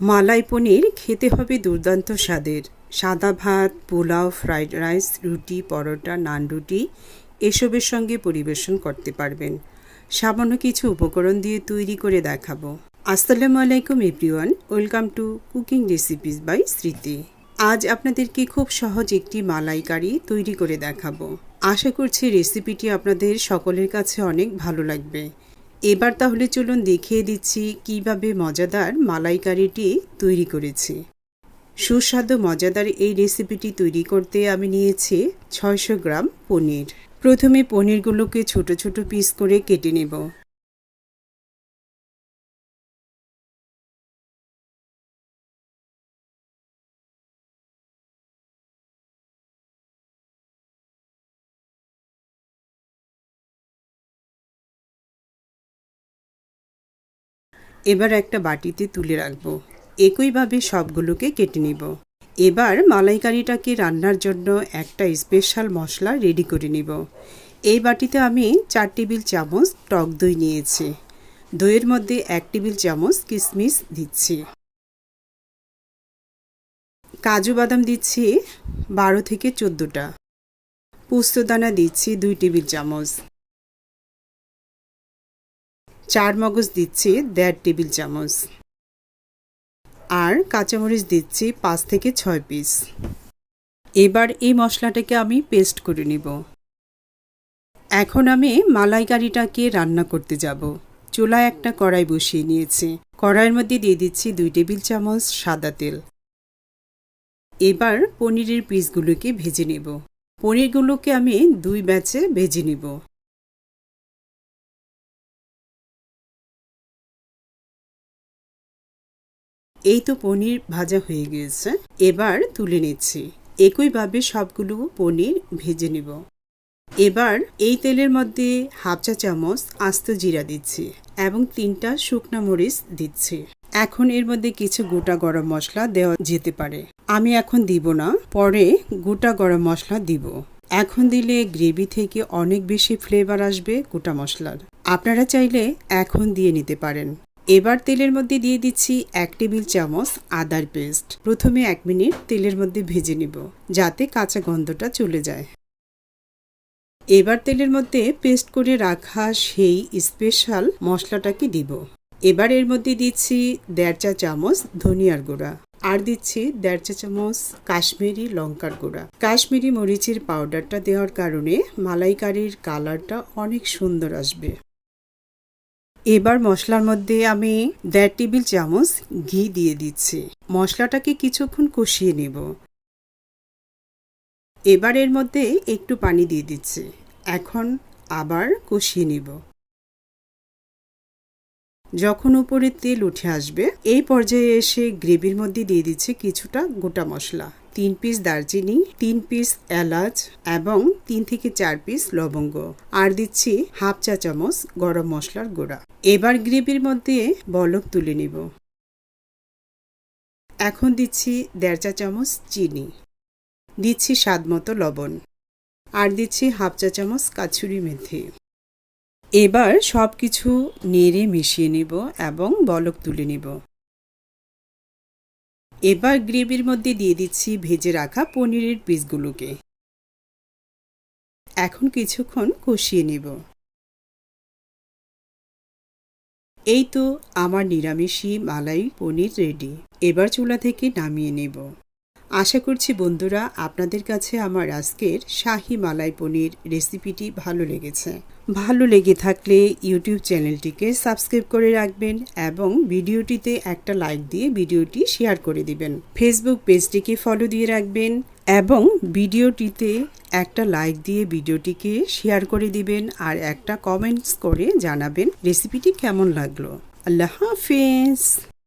মালাই পনির খেতে হবে দুর্দান্ত স্বাদের। সাদা ভাত, পোলাও, ফ্রাইড রাইস, রুটি, পরোটা, নান রুটি এসবের সঙ্গে পরিবেশন করতে পারবেন। সামান্য কিছু উপকরণ দিয়ে তৈরি করে দেখাবো। আসসালামু আলাইকুম everyone, welcome to cooking recipes by Smriti. আজ আপনাদেরকে খুব সহজ একটি মালাই কারি তৈরি করে দেখাবো। আশা করছি রেসিপিটি আপনাদের সকলের কাছে অনেক ভালো লাগবে। এবার তাহলে চলুন দেখিয়ে দিচ্ছি কীভাবে মজাদার মালাইকারিটি তৈরি করেছি। সুস্বাদু মজাদার এই রেসিপিটি তৈরি করতে আমি নিয়েছি ছয়শো গ্রাম পনির। প্রথমে পনিরগুলোকে ছোট ছোট পিস করে কেটে নেব। এবার একটা বাটিতে তুলে রাখব। একইভাবে সবগুলোকে কেটে নিব। এবার মালাইকারিটাকে রান্নার জন্য একটা স্পেশাল মশলা রেডি করে নিব। এই বাটিতে আমি চার টেবিল চামচ টক দই নিয়েছি। দইয়ের মধ্যে এক টেবিল চামচ কিশমিশ দিচ্ছি। কাজু বাদাম দিচ্ছি বারো থেকে চোদ্দোটা। পোস্তদানা দিচ্ছি দুই টেবিল চামচ। চার মগজ দিচ্ছি দেড় টেবিল চামচ। আর কাঁচামরিচ দিচ্ছি পাঁচ থেকে ছয় পিস। এবার এই মশলাটাকে আমি পেস্ট করে নিব। এখন আমি মালাইকারিটাকে রান্না করতে যাব। চুলায় একটা কড়াই বসিয়ে নিয়েছি। কড়াইয়ের মধ্যে দিয়ে দিচ্ছি দুই টেবিল চামচ সাদা তেল। এবার পনিরের পিসগুলোকে ভেজে নেব। পনিরগুলোকে আমি দুই ব্যাচে ভেজে নিব। এই তো পনির ভাজা হয়ে গিয়েছে, এবার তুলে নিচ্ছি। একইভাবে সবগুলো পনির ভেজে নেব। এবার এই তেলের মধ্যে হাফ চা চামচ আস্ত জিরা দিচ্ছি এবং তিনটা শুকনো মরিচ দিচ্ছি। এখন এর মধ্যে কিছু গোটা গরম মশলা দেওয়া যেতে পারে। আমি এখন দিব না, পরে গোটা গরম মশলা দিব। এখন দিলে গ্রেভি থেকে অনেক বেশি ফ্লেভার আসবে গোটা মশলার। আপনারা চাইলে এখন দিয়ে নিতে পারেন। এবার তেলের মধ্যে দিয়ে দিচ্ছি এক টেবিল চামচ আদার পেস্ট। প্রথমে এক মিনিট তেলের মধ্যে ভেজে নিব, যাতে কাঁচা গন্ধটা চলে যায়। এবার তেলের মধ্যে পেস্ট করে রাখা সেই স্পেশাল মশলাটাকে দিব। এবার এর মধ্যে দিচ্ছি দেড় চা চামচ ধনিয়ার গুঁড়া আর দিচ্ছি দেড় চা চামচ কাশ্মীরি লঙ্কার গুঁড়া। কাশ্মীরি মরিচের পাউডারটা দেওয়ার কারণে মালাইকারির কালারটা অনেক সুন্দর আসবে। এবার মশলার মধ্যে আমি দেড় টেবিল চামচ ঘি দিয়ে দিচ্ছি। মশলাটাকে কিছুক্ষণ কষিয়ে নেব। এবার এর মধ্যে একটু পানি দিয়ে দিচ্ছি। এখন আবার কষিয়ে নেব। যখন উপরে তেল উঠে আসবে, এই পর্যায়ে এসে গ্রেভির মধ্যে দিয়ে দিচ্ছে কিছুটা গোটা মশলা। তিন পিস দারচিনি, তিন পিস এলাচ এবং তিন থেকে চার পিস লবঙ্গ। আর দিচ্ছি হাফ চা চামচ গরম মশলার গুঁড়া। এবার গ্রেভির মধ্যে বলক তুলে নিব। এখন দিচ্ছি দেড় চা চামচ চিনি। দিচ্ছি স্বাদ মতো লবণ। আর দিচ্ছি হাফ চা চামচ কাছুরি মেথি। এবার সব কিছু নেড়ে মিশিয়ে নিব এবং বলক তুলে নিব। এবার গ্রেভির মধ্যে দিয়ে দিচ্ছি ভেজে রাখা পনিরের পিসগুলোকে। এখন কিছুক্ষণ কষিয়ে নেব। এই তো আমার নিরামিষি মালাই পনির রেডি। এবার চুলা থেকে নামিয়ে নেব। আশা করছি বন্ধুরা আপনাদের কাছে আমার আজকের শাহি মালাই পনির রেসিপিটি ভালো লেগেছে। ভালো লেগে থাকলে ইউটিউব চ্যানেলটিকে সাবস্ক্রাইব করে রাখবেন এবং ভিডিওটিতে একটা লাইক দিয়ে ভিডিওটি শেয়ার করে দিবেন। ফেসবুক পেজটিকে ফলো দিয়ে রাখবেন এবং ভিডিওটিতে একটা লাইক দিয়ে ভিডিওটিকে শেয়ার করে দিবেন আর একটা কমেন্টস করে জানাবেন রেসিপিটি কেমন লাগল। আল্লাহ হাফিজ।